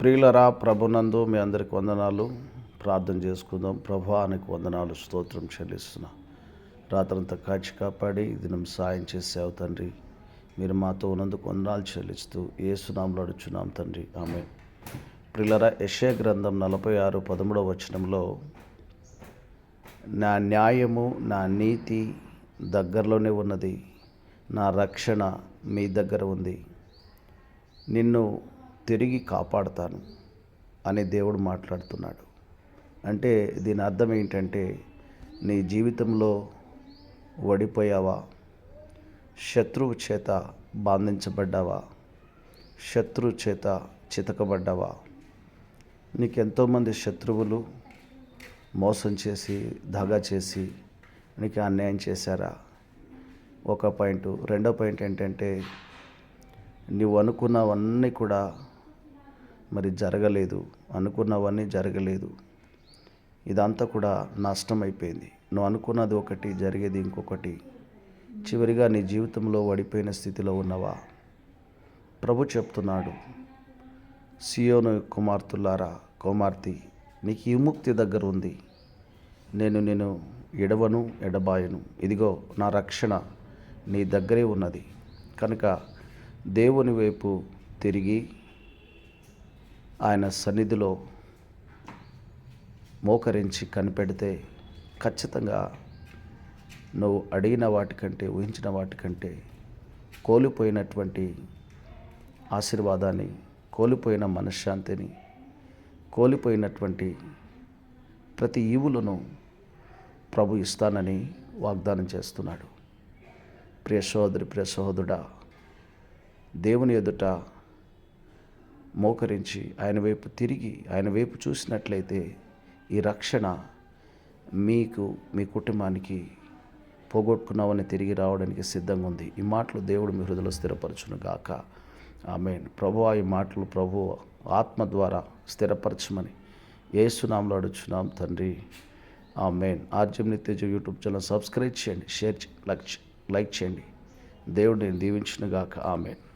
ప్రియులరా ప్రభునందు మీ అందరికి వందనాలు. ప్రార్థన చేసుకుందాం. ప్రభానికి వందనాలు. స్తోత్రం చెల్లిస్తున్నా. రాత్రంతా కాచి కాపాడి దినం సాయం చేసావు తండ్రి. మీరు మాతో ఉన్నందుకు వందనాలు చెల్లిస్తూ ఏ ఏసునాంలో అడుచున్నాం తండ్రి. ఆమె ప్రిలరా యశే గ్రంథం నలభై ఆరు పదమూడవ వచనంలో నా న్యాయము నా నీతి దగ్గరలోనే ఉన్నది. నా రక్షణ మీ దగ్గర ఉంది. నిన్ను తిరిగి కాపాడతాను అని దేవుడు మాట్లాడుతున్నాడు. అంటే దీని అర్థం ఏంటంటే నీ జీవితంలో ఓడిపోయావా? శత్రువు చేత బాధించబడ్డావా? శత్రువు చేత చితకబడ్డావా? నీకు ఎంతోమంది శత్రువులు మోసం చేసి దగా చేసి నీకు అన్యాయం చేశారా? ఒక పాయింట్. రెండో పాయింట్ ఏంటంటే నువ్వు అనుకున్నవన్నీ కూడా మరి జరగలేదు. అనుకున్నవన్నీ జరగలేదు. ఇదంతా కూడా నష్టం అయిపోయింది నువ్వు అనుకున్నది ఒకటి జరిగేది ఇంకొకటి. చివరిగా నీ జీవితంలో పడిపోయిన స్థితిలో ఉన్నవా? ప్రభు చెప్తున్నాడు. సియోను కుమార్తెలారా కుమార్తె నీకు విముక్తి దగ్గర ఉంది. నేను నేను ఎడవను ఎడబాయను. ఇదిగో నా రక్షణ నీ దగ్గరే ఉన్నది. కనుక దేవుని వైపు తిరిగి ఆయన సన్నిధిలో మోకరించి కనిపెడితే ఖచ్చితంగా నువ్వు అడిగిన వాటికంటే ఊహించిన వాటికంటే కోల్పోయినటువంటి ఆశీర్వాదాన్ని కోల్పోయిన మనశ్శాంతిని కోల్పోయినటువంటి ప్రతి ఈవులను ప్రభు ఇస్తానని వాగ్దానం చేస్తున్నాడు. ప్రియ సహోదరి ప్రియ సహోదరుడా దేవుని ఎదుట మోకరించి ఆయన వైపు తిరిగి ఆయన వైపు చూసినట్లయితే ఈ రక్షణ మీకు మీ కుటుంబానికి పోగొట్టుకున్నామని తిరిగి రావడానికి సిద్ధంగా ఉంది. ఈ మాటలు దేవుడు మీ హృదయలో స్థిరపరచును గాక ఆమె ప్రభు ఈ మాటలు ప్రభు ఆత్మ ద్వారా స్థిరపరచమని ఏసునాంలో అడుచున్నాం తండ్రి. ఆ మెయిన్ ఆర్జం నిత్యజ యూట్యూబ్ ఛానల్ సబ్స్క్రైబ్ చేయండి షేర్ చే- లైక్ లైక్ చేయండి. దేవుడిని దీవించిన గాక ఆమెన్.